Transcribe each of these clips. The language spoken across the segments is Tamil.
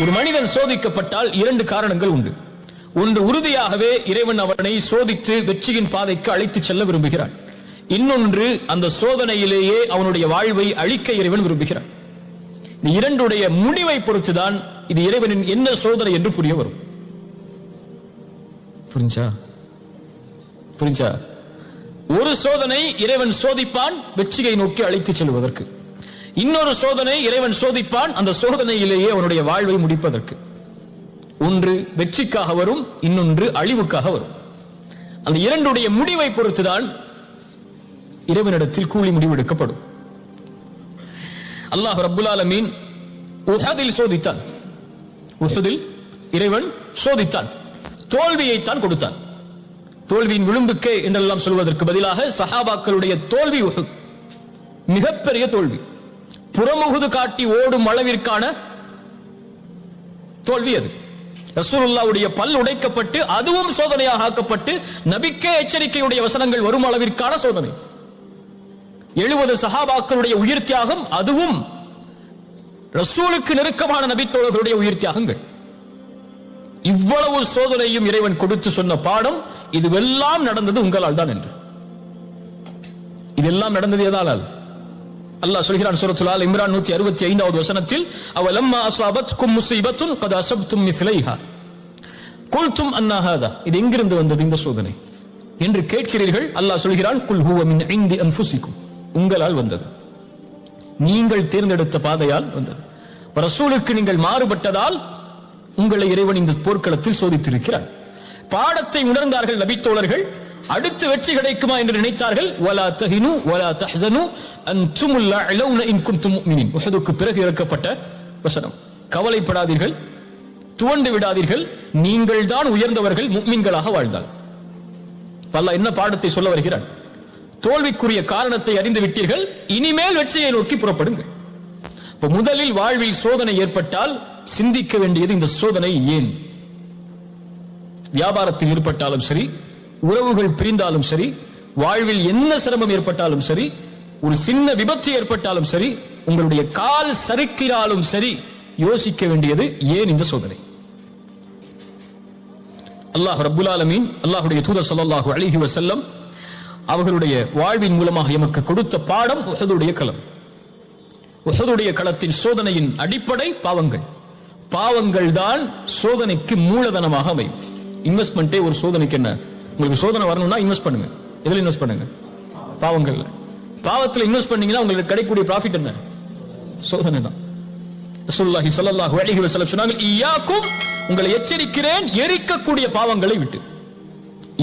ஒரு மனிதன் சோதிக்கப்பட்டால் இரண்டு காரணங்கள் உண்டு. ஒன்று உறுதியாகவே இறைவன் அவனை சோதித்து வெற்றியின் பாதைக்கு அழைத்து செல்ல விரும்புகிறான். இன்னொன்று அந்த சோதனையிலேயே அவனுடைய வாழ்வை அழிக்க இறைவன் விரும்புகிறான். இந்த இரண்டுடைய முடிவை பொறுத்துதான் இது இறைவனின் என்ன சோதனை என்று புரிய வரும். புரிஞ்சா? புரிஞ்சா? ஒரு சோதனை இறைவன் சோதிப்பான் வெற்றியை நோக்கி அழைத்து செல்வதற்கு. இன்னொரு சோதனை இறைவன் சோதிப்பான். அந்த சோதனையிலேயே அவனுடைய வாழ்வை முடிப்பதற்கு. ஒன்று வெற்றிக்காக வரும் இன்னொன்று அழிவுக்காக வரும். அந்த இரண்டுடைய முடிவை பொறுத்துதான் இறைவனிடத்தில் கூலி முடிவெடுக்கப்படும் அல்லாஹ் ரபுல் ஆலமீன் உஹதில் சோதித்தான். உஹதில் இறைவன் சோதித்தான். தோல்வியைத்தான் கொடுத்தான். தோல்வியின் விளிம்புக்கே என்றெல்லாம் சொல்வதற்கு பதிலாக சஹாபாக்களுடைய தோல்வி உஹத். மிகப்பெரிய தோல்வி. புறமுகுது காட்டி ஓடும் அளவிற்கான தோல்வி அது. ரசூலுல்லாவுடைய பல் உடைக்கப்பட்டு அதுவும் சோதனையாக ஆக்கப்பட்டு நபிக்கே எச்சரிக்கையுடைய வசனங்கள் வரும் அளவிற்கான சோதனை. எழுபது சஹாபாக்களுடைய உயிர் தியாகம் அதுவும் ரசூலுக்கு நெருக்கமான நபித்தோழர்களுடைய உயிர் தியாகங்கள். இவ்வளவு சோதனையும் இறைவன் கொடுத்து சொன்ன பாடம் இதுவெல்லாம் நடந்தது உங்களால் தான் என்று. இதெல்லாம் நடந்தது எதாலால்? அல்லாஹ் சொல்கிறான் சூரத்துல் ஆல் இம்ரான் நூத்தி அறுபத்தி ஐந்தாவது வசனத்தில் அவலம்மா அசாபத்கும் முசீபத்துன் கத அசப்தும் மிஸ்லைஹா. குல்தும் அன்னாஹாதா இது எங்கிருந்து வந்தது இந்த சோதனை? என்று கேட்கிறீர்கள் அல்லாஹ் சொல்கிறான் குல் ஹுவ மின் இந்தி அன்ஃபுசிக்கும் உங்களால் வந்தது. நீங்கள் தேர்ந்தெடுத்த பாதையால் வந்தது. ரசூலுக்கு நீங்கள் மாறுபட்டதால் உங்களை இறைவன் இந்த போர்க்களத்தில் சோதித்திருக்கிறார். பாடத்தை உணர்ந்தார்கள் நபித்தோழர்கள் அடுத்து வெற்றி கிடைக்குமா என்று நினைத்தார்கள். வலா தஹினு வலா தஹனு அன்துமுல் இலவுன இன் குன்தும் உஹதுக்கு பிறகு இறக்கப்பட்ட வசனம். கவலைப்படாதீர்கள் துவண்டு விடாதீர்கள் நீங்கள் தான் உயர்ந்தவர்கள் முக்மீன்களாக வாழ்ந்தால். பல்லா என்ன பாடத்தை சொல்ல வருகிறான்? தோல்விக்குரிய காரணத்தை அறிந்து விட்டீர்கள் இனிமேல் வெற்றியை நோக்கி புறப்படுங்கள். இப்ப முதலில் வாழ்வில் சோதனை ஏற்பட்டால் சிந்திக்க வேண்டியது இந்த சோதனை ஏன்? வியாபாரத்தில் ஏற்பட்டாலும் சரி உறவுகள் பிரிந்தாலும் சரி வாழ்வில் என்ன சிரமம் ஏற்பட்டாலும் சரி ஒரு சின்ன விபத்து ஏற்பட்டாலும் சரி உங்களுடைய கால் சறுக்கிறாலும் சரி யோசிக்க வேண்டியது ஏன் இந்த சோதனை? அல்லாஹ் ரபுல் ஆலமீன் அல்லாஹுடைய தூதர் ஸல்லல்லாஹு அழகி வசல்லம் அவர்களுடைய வாழ்வின் மூலமாக எமக்கு கொடுத்த பாடம் உஹதுடைய களம். உஹதுடைய களத்தின் சோதனையின் அடிப்படை பாவங்கள். பாவங்கள் தான் சோதனைக்கு மூலதனமாக அமையும். இன்வெஸ்ட்மெண்ட்டே ஒரு சோதனைக்கு என்ன? உங்களுக்கு சோதனை வரணும்னா இன்வெஸ்ட் பண்ணுங்க. எதுல இன்வெஸ்ட் பண்ணுங்க? பாவங்கள்ல. பாவத்துல இன்வெஸ்ட் பண்ணீங்கன்னா உங்களுக்கு கிடைக்கக்கூடிய ப்ராஃபிட் என்ன? சோதனை தான். ரசூலுல்லாஹி ஸல்லல்லாஹு அலைஹி வஸல்லம் சொன்னாங்க இய்யாக்கும் உங்களை எச்சரிக்கிறேன் எரிக்கக்கூடிய பாவங்களை விட்டு.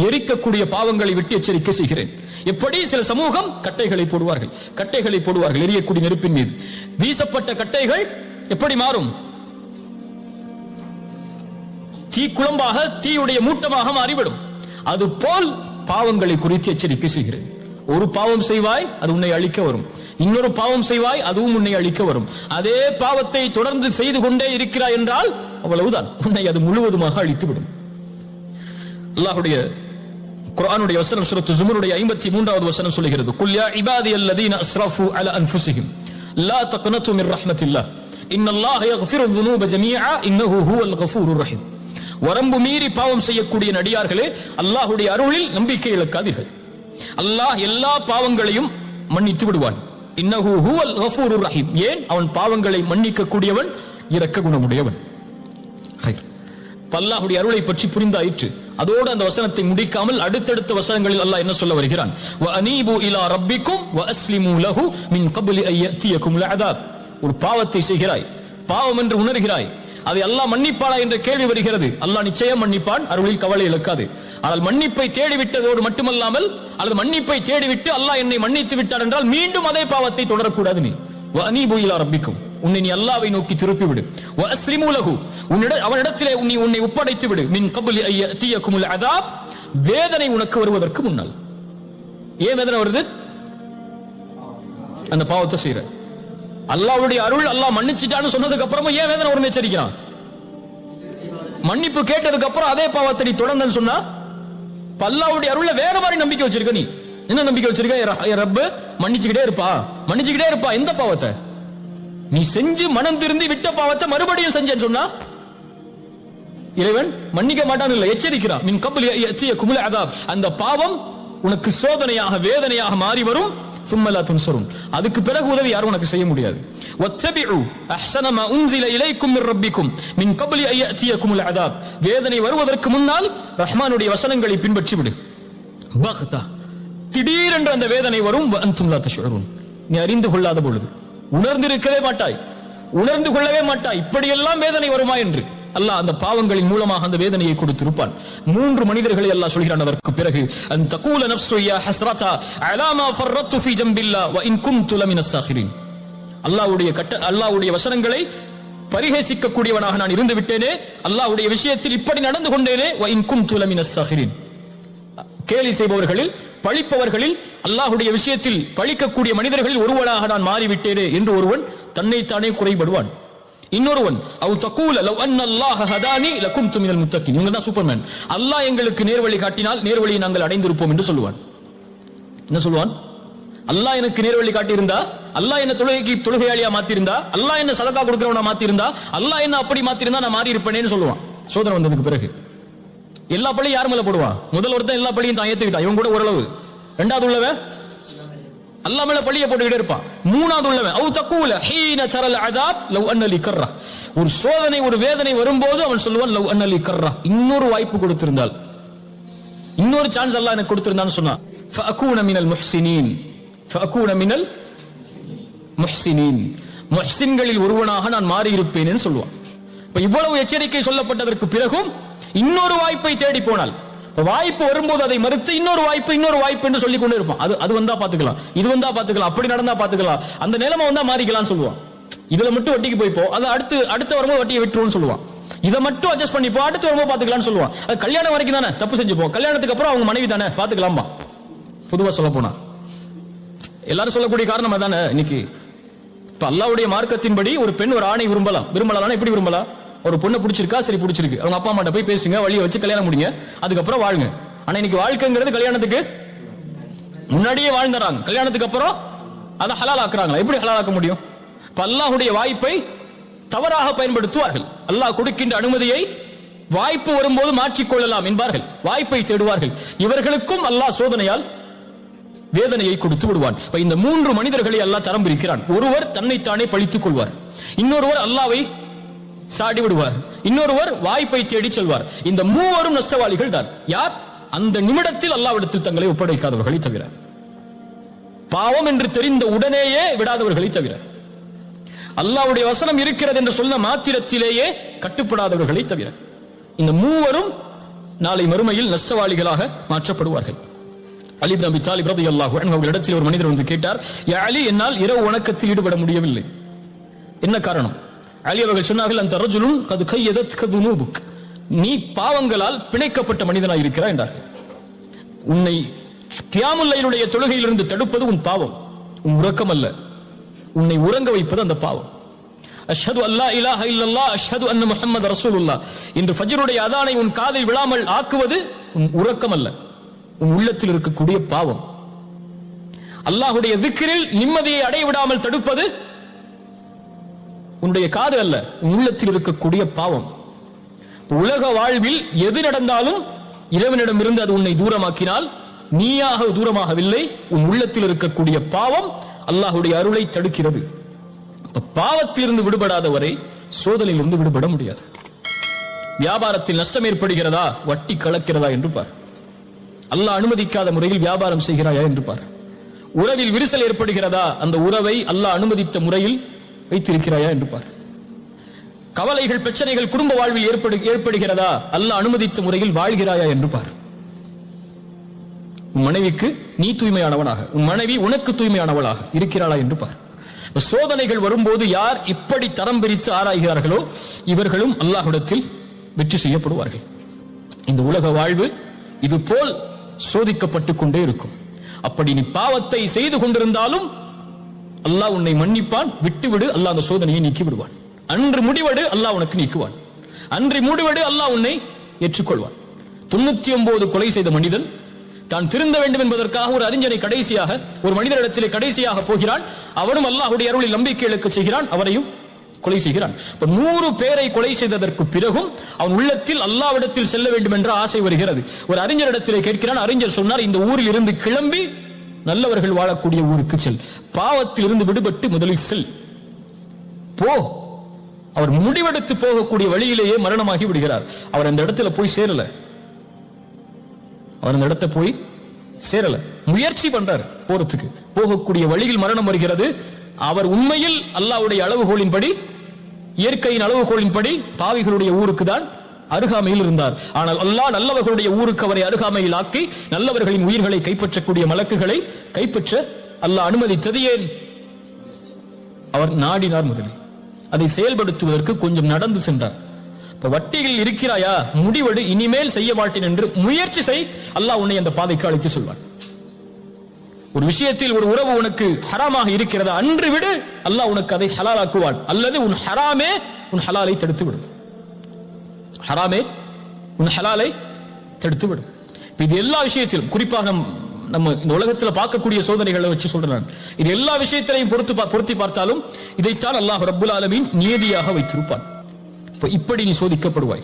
எரிக்கக்கூடிய பாவங்களை விட்டு எச்சரிக்கை செய்கிறேன். எப்படி? சில சமூகம் கட்டைகளை போடுவார்கள். கட்டைகளை போடுவார்கள் எரியக்கூடிய நெருப்பின் மீது. வீசப்பட்ட கட்டைகள் எப்படி மாறும்? தீ குழம்பாக தீயுடைய மூட்டமாக மாறிவிடும். அது போல் பாவங்களை குறித்து எச்சரிக்கை செய்கிறது ஒரு பாவம் செய்வாய் அது உன்னை அழிக்க வரும். இன்னொரு பாவம் செய்வாய் அதுவும் உன்னை அழிக்க வரும். அதே பாவத்தை தொடர்ந்து செய்து கொண்டே இருக்கிறாய் என்றால் அவ்வளவுதான். உன்னை அது முழுவதுமாக அழித்துவிடும். அல்லாஹுடைய குரானுடைய வசனம் சுரத்து ஜுமருடைய ஐம்பத்தி மூன்றாவது வசனம் சொல்லுகிறது. குல்யா இபாதி அல்லதீன அஸ்ரஃபு அல அன்ஃபுசிஹிம் லா தக்னது மின் ரஹ்மத்தில்லா. இன்னல்லாஹ் யக்ஃபிரு ذுனூப ஜமீஆ இன்னஹு ஹுவல் கஃபூருர் ரஹீம். வரம்பு மீறி பாவம் செய்யக்கூடிய நடிகார்களே அல்லாஹுடைய அருளில் நம்பிக்கை இழக்காதீர்கள். அல்லாஹ் எல்லா பாவங்களையும் மன்னித்து விடுவான். இன்னஹு ஹுவல் கஃபூருர் ரஹீம். ஏன்? அவன் பாவங்களை மன்னிக்க கூடியவன் இரக்க குணமுடையவன். ஹைர். அருளை பற்றி புரிந்தாயிற்று. அதோடு அந்த வசனத்தை முடிக்காமல் அடுத்தடுத்த வசனங்களில் அல்லாஹ் என்ன சொல்ல வருகிறான்? வ அனீபு இலா ரப்பிக்கும் வ அஸ்லிமு லஹு மின் கப்லி ஐ யத்தியக்கும் ஒரு பாவத்தை செய்கிறாய். பாவம் என்று உணர்கிறாய். அதை அல்லாஹ் மன்னிப்பாளா என்ற கேள்வி வருகிறது. அல்லாஹ் நிச்சயம் மன்னிப்பான் அருளில் கவலை இழக்காது. ஆனால் மன்னிப்பை தேடிவிட்டதோடு மட்டுமல்லாமல் அல்லது மன்னிப்பை தேடிவிட்டு அல்லாஹ் என்னை மன்னித்து விட்டார் என்றால் மீண்டும் அதே பாவத்தை தொடரக்கூடாது நீ. வ அனீபு இலா ரப்பிக்கும். உன்னை நீ அல்லாவை நோக்கி திருப்பி விடு வ உன்னிட அவனிடத்திலே நீ உன்னை ஒப்படைத்து விடு. மின் கபுலி தீயக்குமுல் அதாப். வேதனை உனக்கு வருவதற்கு முன்னால். ஏன் வேதனை வருது? அந்த பாவத்தை செய்யற அல்லாவுடைய அருள் அல்லாஹ் மன்னிச்சிட்டான்னு சொன்னதுக்கு அப்புறமா ஏன் வேதனை ஒரு எச்சரிக்கிறான்? மன்னிப்பு கேட்டதுக்கு அப்புறம் அதே பாவத்தை நீ தொடர்ந்தன்னு சொன்னா பல்லாவுடைய அருள்ல வேற மாதிரி நம்பிக்கை வச்சிருக்க நீ. என்ன நம்பிக்கை வச்சிருக்க? என் ரப்பு மன்னிச்சுக்கிட்டே இருப்பா. மன்னிச்சுக்கிட்டே இருப்பா. எந்த பாவத்தை? நீ செஞ்சு மனம் திருந்தி விட்ட பாவத்தை மறுபடியும் செஞ்சேன்னு சொன்னா இறைவன் மன்னிக்க மாட்டான் இல்லை எச்சரிக்கிறான். மின் கபலி எச்சிய குமுல அதாப். அந்த பாவம் உனக்கு சோதனையாக வேதனையாக மாறி வரும். சும்மலா துன்சரும் அதுக்கு பிறகு உதவி யாரும் உனக்கு செய்ய முடியாது. வத்தபிஉ அஹ்ஸன மா உன்சில இலைக்கும் ரப்பிக்கும் மின் கபலி ஐயத்தியக்குமுல் அதாப் வேதனை வருவதற்கு முன்னால் ரஹ்மானுடைய வசனங்களை பின்பற்றி விடு பக்தா திடீரென்று அந்த வேதனை வரும். அன்தும் லா தஷ்உரூன் நீ அறிந்து கொள்ளாத பொழுது. உணர்ந்திருக்கவே மாட்டாய். உணர்ந்து கொள்ளவே மாட்டாய். இப்படியெல்லாம் வேதனை வருமா என்று. அல்லாஹ் அந்த பாவங்களின் மூலமாக அந்த வேதனையை கொடுத்திருப்பான். மூன்று மனிதர்களை அல்லாஹ் சொல்கிறான் அதற்கு பிறகு அந்த தகூல நஃப்சு யா ஹஸ்ரதா அலா ஃபர்ரத்து ஃபீ ஜம்பில்லா வ இன் குன்து லமின ஸாகிரின் அல்லாஹ்வுடைய கட்ட அல்லாஹ்வுடைய வசனங்களை பரிகேசிக்க கூடியவனாக நான் இருந்து விட்டேனே அல்லாஹ்வுடைய விஷயத்தில் இப்படி நடந்து கொண்டேனே வ இன் குன்து லமின ஸாகிரின் கேலி செய்பவர்களில் பழிப்பவர்களில் அல்லாஹுடைய விஷயத்தில் பழிக்கக்கூடிய மனிதர்களில் ஒருவனாக நான் மாறிவிட்டேனே என்று ஒருவன் தன்னைத்தானே குறைபடுவான். இன்னொருவன் அவ் தக்கூல லவ் அன் அல்லாஹ் ஹதானி லக்கும் துமினல் முத்தக்கின். இவங்க தான் சூப்பர்மேன். அல்லாஹ் எங்களுக்கு நேர்வழி காட்டினால் நேர்வழியை நாங்கள் அடைந்திருப்போம் என்று சொல்லுவான். என்ன சொல்லுவான்? அல்லாஹ் எனக்கு நேர்வழி காட்டியிருந்தா அல்லாஹ் என்ன தொழுகைக்கு தொழுகையாளியா மாத்திருந்தா அல்லாஹ் என்ன சதக்கா கொடுக்கிறவனா மாத்திருந்தா அல்லாஹ் என்ன அப்படி மாத்திருந்தா நான் மாறி இருப்பேனேன்னு சொல்லுவான். சோதனை வந்ததுக்கு பிறகு. எல்லா பள்ளியும் யார் மேல போடுவான்? முதல் ஒருத்தன் எல்லா பள்ளியும் தான் ஏத்துக்கிட்டான். இவன் கூட ஓரளவு. ரெண்டாவது உள்ளவன்? அல்லா பழிய பள்ளிய போட்டுக்கிட்டே இருப்பான். மூணாவது உள்ளவன். அவு தக்கூல ஹீன சரல் அதாப் லவ் அன்னலி கர்ரா. ஒரு சோதனை ஒரு வேதனை வரும்போது அவன் சொல்லுவான் லவ் அன்னலி கர்ரா. இன்னொரு வாய்ப்பு கொடுத்திருந்தால். இன்னொரு சான்ஸ் அல்லாஹ் எனக்கு கொடுத்திருந்தான்னு சொன்னான். ஃபஅகூன மினல் முஹ்சினீன். ஃபஅகூன மினல் முஹ்சினீன். முஹ்சின்களில் ஒருவனாக நான் மாறி இருப்பேன் சொல்லுவான். இப்போ இவ்வளவு எச்சரிக்கை சொல்லப்பட்டதற்கு பிறகும் இன்னொரு வாய்ப்பை தேடி போனால் வாய்ப்பு வரும்போது அதை மறுத்து இன்னொரு வாய்ப்பு இன்னொரு வாய்ப்பு என்று சொல்லி கொண்டு இருப்பான். அது அது வந்தா பாத்துக்கலாம். இது வந்தா பாத்துக்கலாம். அப்படி நடந்தா பாத்துக்கலாம். அந்த நிலைமை வந்தா மாறிக்கலாம்னு சொல்லுவான். இதுல மட்டும் வட்டிக்கு போய்ப்போ அது அடுத்து அடுத்த வரும்போது வட்டியை விட்டுருவோம்னு சொல்லுவான். இதை மட்டும் அட்ஜஸ்ட் பண்ணிப்போ அடுத்து வரும்போது பாத்துக்கலாம்னு சொல்லுவான். அது கல்யாணம் வரைக்கும் தானே? தப்பு செஞ்சுப்போம் கல்யாணத்துக்கு அப்புறம் அவங்க மனைவி தானே? பாத்துக்கலாமா பொதுவா சொல்ல போனா. எல்லாரும் சொல்லக்கூடிய காரணம் அதானே இன்னைக்கு? இப்ப அல்லாவுடைய மார்க்கத்தின்படி ஒரு பெண் ஒரு ஆணை விரும்பலாம். விரும்பலாம் எப்படி விரும்பலாம்? ஒரு பொண்ணு பிடிச்சிருக்கா? சரி பிடிச்சிருக்கு. அவங்க அப்பா அம்மாட்ட போய் பேசுங்க வழியை வச்சு கல்யாணம் முடிங்க. அதுக்கப்புறம் வாழுங்க. ஆனா இன்னைக்கு வாழ்க்கைங்கிறது கல்யாணத்துக்கு முன்னாடியே வாழ்ந்துறாங்க கல்யாணத்துக்கு அப்புறம் அதை ஹலால் ஆக்குறாங்களா எப்படி ஹலால் ஆக்க முடியும்? இப்ப அல்லாஹுடைய வாய்ப்பை தவறாக பயன்படுத்துவார்கள். அல்லாஹ் கொடுக்கின்ற அனுமதியை வாய்ப்பு வரும்போது மாற்றிக்கொள்ளலாம் என்பார்கள். வாய்ப்பை தேடுவார்கள். இவர்களுக்கும் அல்லாஹ் சோதனையால் வேதனையை கொடுத்து விடுவான். இப்ப இந்த மூன்று மனிதர்களை அல்லாஹ் தரம் பிரிக்கிறான். ஒருவர் தன்னைத்தானே பழித்துக் கொள்வார். இன்னொருவர் அல்லாவை சாடி விடுவார். இன்னொருவர் வாய்ப்பை தேடி செல்வார். இந்த மூவரும் நஷ்டவாளிகள் தான். யார்? அந்த நிமிடத்தில் அல்லாவிடத்தில் தங்களை ஒப்படைக்காதவர்களை தவிர. பாவம் என்று தெரிந்த உடனேயே விடாதவர்களை தவிர. அல்லாவுடைய வசனம் இருக்கிறது என்று சொன்ன மாத்திரத்திலேயே கட்டுப்படாதவர்களை தவிர. இந்த மூவரும் நாளை மறுமையில் நஷ்டவாளிகளாக மாற்றப்படுவார்கள். அலி நபி தாலிப் பிரதி அல்லாஹ் அவர்களிடத்தில் ஒரு மனிதர் வந்து கேட்டார் யா அலி என்னால் இரவு வணக்கத்தில் ஈடுபட முடியவில்லை. என்ன காரணம்? அலி அவர்கள் சொன்னார்கள் அந்த ரஜுலுன் கது கையதத் கது நூபுக் நீ பாவங்களால் பிணைக்கப்பட்ட மனிதனாய் இருக்கிறாய் என்றார்கள். உன்னை கியாமுல்லையினுடைய தொழுகையிலிருந்து தடுப்பது உன் பாவம் உன் உறக்கம் அல்ல. உன்னை உறங்க வைப்பது அந்த பாவம். அஷ்ஹது அல்லா இலாஹ இல்லல்லா அஷ்ஹது அன்ன முஹம்மது ரசூலுல்லாஹ். இன்று ஃபஜ்ருடைய அதானை உன் காதில் விழாமல் ஆக்குவது உன் உறக்கம் அல்ல. உன் உள்ளத்தில் இருக்கக்கூடிய பாவம். அல்லாஹுடைய திக்கிரில் நிம்மதியை அடைய விடாமல் தடுப்பது உன்னுடைய காது அல்ல உள்ளத்தில் இருக்கக்கூடிய பாவம். உலக வாழ்வில் எது நடந்தாலும் இறைவனிடம் இருந்து அது உன்னை தூரமாக்கினால் நீயாக தூரமாகவில்லை உன் உள்ளத்தில் இருக்கக்கூடிய பாவம் அல்லாஹுடைய அருளை தடுக்கிறது. பாவத்திலிருந்து விடுபடாத வரை சோதனையிலிருந்து விடுபட முடியாது. வியாபாரத்தில் நஷ்டம் ஏற்படுகிறதா? வட்டி கலக்கிறதா என்று பார். அல்லாஹ் அனுமதிக்காத முறையில் வியாபாரம் செய்கிறாயா என்று பார். உறவில் விரிசல் ஏற்படுகிறதா? அந்த உறவை அல்லாஹ் அனுமதித்த முறையில் வைத்திருக்கிறாயா என்று பார். கவலைகள் பிரச்சனைகள் குடும்ப வாழ்வில் ஏற்படு ஏற்படுகிறதா? அல்லாஹ் அனுமதித்த முறையில் வாழ்கிறாயா என்று பார். உன் மனைவிக்கு நீ தூய்மையானவனாக உன் மனைவி உனக்கு தூய்மையானவளாக இருக்கிறாளா என்று பார். சோதனைகள் வரும்போது யார் இப்படி தரம் பிரித்து ஆராய்கிறார்களோ இவர்களும் அல்லாஹுடத்தில் வெற்றி செய்யப்படுவார்கள். இந்த உலக வாழ்வு இது போல் சோதிக்கப்பட்டு கொண்டே இருக்கும். அப்படி நீ பாவத்தை செய்து கொண்டிருந்தாலும் அல்லாஹ் உன்னை மன்னிப்பான். விட்டுவிடு அல்லாஹ் அந்த சோதனையை நீக்கி விடுவான் அன்று முடிவெடு அல்லாஹ் உனக்கு நீக்குவான். அன்று முடிவடு அல்லாஹ் உன்னை ஏற்றுக்கொள்வான். தொண்ணூத்தி ஒன்பது கொலை செய்த மனிதன் தான் திருந்த வேண்டும் என்பதற்காக ஒரு அறிஞனை கடைசியாக ஒரு மனிதரிடத்திலே கடைசியாக போகிறான். அவனும் அல்லாஹுடைய அருளில் நம்பிக்கை இழக்க செய்கிறான் அவரையும் கொலை செய்கிறான். இப்ப நூறு பேரை கொலை செய்ததற்கு பிறகும் அவன் உள்ளத்தில் அல்லாவிடத்தில் செல்ல வேண்டும் என்ற ஆசை வருகிறது. ஒரு அறிஞரிடத்திலே கேட்கிறான் அறிஞர் சொன்னார் இந்த ஊரில் இருந்து கிளம்பி நல்லவர்கள் வாழக்கூடிய ஊருக்கு செல். பாவத்தில் இருந்து விடுபட்டு முதலில் செல். போ. அவர் முடிவெடுத்து போகக்கூடிய வழியிலேயே மரணமாகி விடுகிறார். அவர் அந்த இடத்துல போய் சேரல. அவர் அந்த இடத்தை போய் சேரல. முயற்சி பண்றார் போறதுக்கு. போகக்கூடிய வழியில் மரணம் வருகிறது. அவர் உண்மையில் அல்லாவுடைய அளவுகோலின்படி இயற்கையின் அளவுகோலின்படி பாவிகளுடைய ஊருக்கு தான் அருகாமையில் இருந்தார். ஆனால் அல்லாஹ் நல்லவர்களுடைய ஊருக்கு அவரை அருகாமையில் ஆக்கி நல்லவர்களின் உயிர்களை கைப்பற்றக்கூடிய மலக்குகளை கைப்பற்ற அல்லாஹ் அனுமதித்தது ஏன்? அவர் நாடினார் முதலில். அதை செயல்படுத்துவதற்கு கொஞ்சம் நடந்து சென்றார். இப்ப வட்டியில் இருக்கிறாயா? முடிவெடு இனிமேல் செய்ய மாட்டேன் என்று முயற்சி செய் அல்லாஹ் உன்னை அந்த பாதைக்கு அழைத்து சொல்வார். ஒரு விஷயத்தில் ஒரு உறவு உனக்கு ஹராமாக இருக்கிறதா? அன்று விடு அல்லாஹ் உனக்கு அதை ஹலாலாக்குவான். அல்லது உன் ஹராமே உன் ஹலாலை தடுத்து விடும் ஹராமே உன் ஹலாலை தடுத்து விடும் இது எல்லா விஷயத்திலும் குறிப்பாக நம் நம்ம இந்த உலகத்துல பார்க்கக்கூடிய சோதனைகளை வச்சு சொல்றேன் இது எல்லா விஷயத்திலையும் பொறுத்து பா- பொருத்தி பார்த்தாலும் இதைத்தான் அல்லாஹ் ரபுல் ஆலமின் நியதியாக வைத்திருப்பான். இப்போ இப்படி நீ சோதிக்கப்படுவாய்.